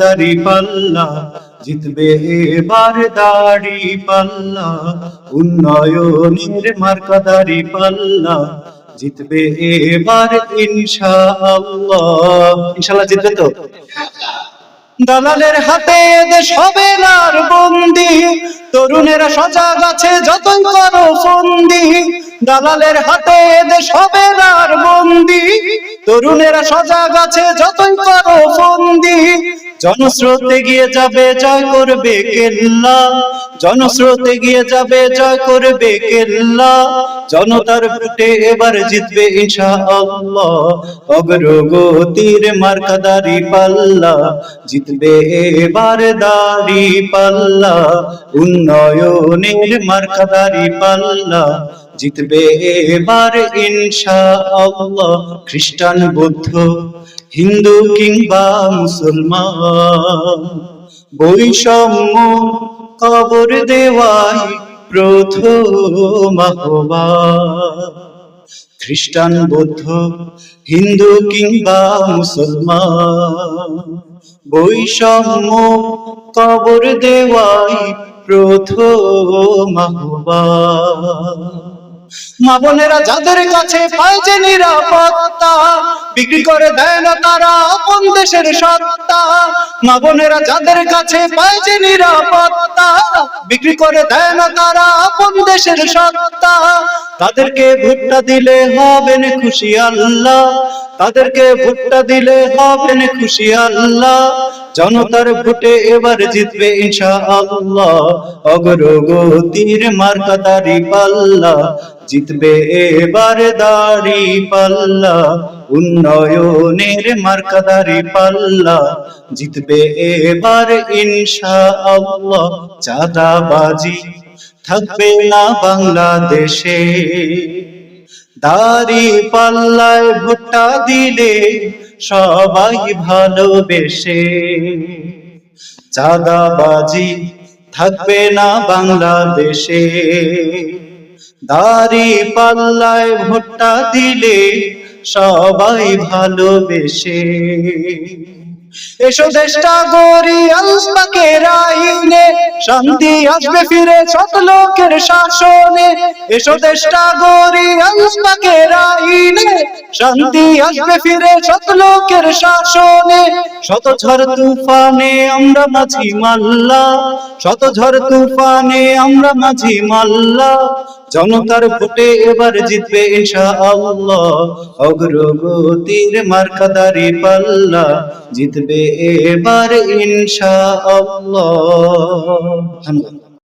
দাড়ি পাল্লা, জিতবে এবার দাড়ি পাল্লা। উন্নয়নের মার্কা দাড়ি পাল্লা, জিতবে এবার ইনশাআল্লাহ। ইনশাআল্লাহ জিতবে তো? দালালের হাতে দেশ হবে আর বন্দি। তরুণেরা সজাগ আছে, যতই করো ফন্দি। দালালের হাতে দেশ হবে আর বন্দি। তরুণেরা সজাগ আছে, যতই করো জনস্রোতে গিয়ে যাবে, জয় করবে কেল্লা। জনস্রোতে গিয়ে যাবে, জয় করবে কেল্লা। জনতার ভোটে এবার জিতবে ইনশাআল্লাহ। অগ্রগতির মার্কাদারি পাল্লা। জিতবে এবার দাড়ি পাল্লা। উন্নয়নের মার্কাদারি পাল্লা। জিতবে এবার ইনশাআল্লাহ খ্রিস্টান, বৌদ্ধ, হিন্দু কিংবা মুসলমান। বৈষম্য কবর দেওয়াই প্রথম খ্রিস্টান, বৌদ্ধ, হিন্দু কিংবা মুসলমান। বৈষম্য কবর দেওয়াই প্রথম মা বোনেরা যাদের কাছে যে নিরাপত্তা, বিক্রি করে দেয় না তারা আপন দেশের সত্তা। মা বোনেরা যাদের কাছে যে নিরাপত্তা, বিক্রি করে দেয় না তারা আপন দেশের সত্তা। তাদেরকে ভুট্টা দিলে হবেন খুশি আল্লাহ। তাদেরকে ভুট্টা দিলে হবেন খুশি আল্লাহ। জনতার ভোটে এবার জিতবে ইনশাআল্লাহ। অগ্রগতির মার্কা দাড়ি পাল্লা, জিতবে এবার দাড়ি পাল্লা। উন্নয়নের মার্কা দাড়ি পাল্লা, জিতবে এবার ইনশাআল্লাহ। চাঁদাবাজি থাকবে না বাংলাদেশে। দাড়ি পাল্লায় ভুট্টা দিলে সবাই ভালোবেসে। চাঁদাবাজি থাকবে না বাংলাদেশে। দাড়ি পাল্লায় ভোটটা দিলে সবাই ভালোবেসে। এসো দেশটা গরি আল্লাহকে রাইনে। শান্তি আসবে ফিরে লোকের শাসনে। এসো শান্তি আসবে ফিরে লোকের শাসনে। শত ঝড় তুফানে আমরা মাঝি মাল্লা। শত ঝড় তুফানে আমরা মাঝি মাল্লা। জনতার ভোটে এবার জিতবে ইনশাআল্লাহ। অগ্রগতির মার্কাদারি পাল্লা। জিতবে এবার ইনশাআল্লাহ। ধন্যবাদ।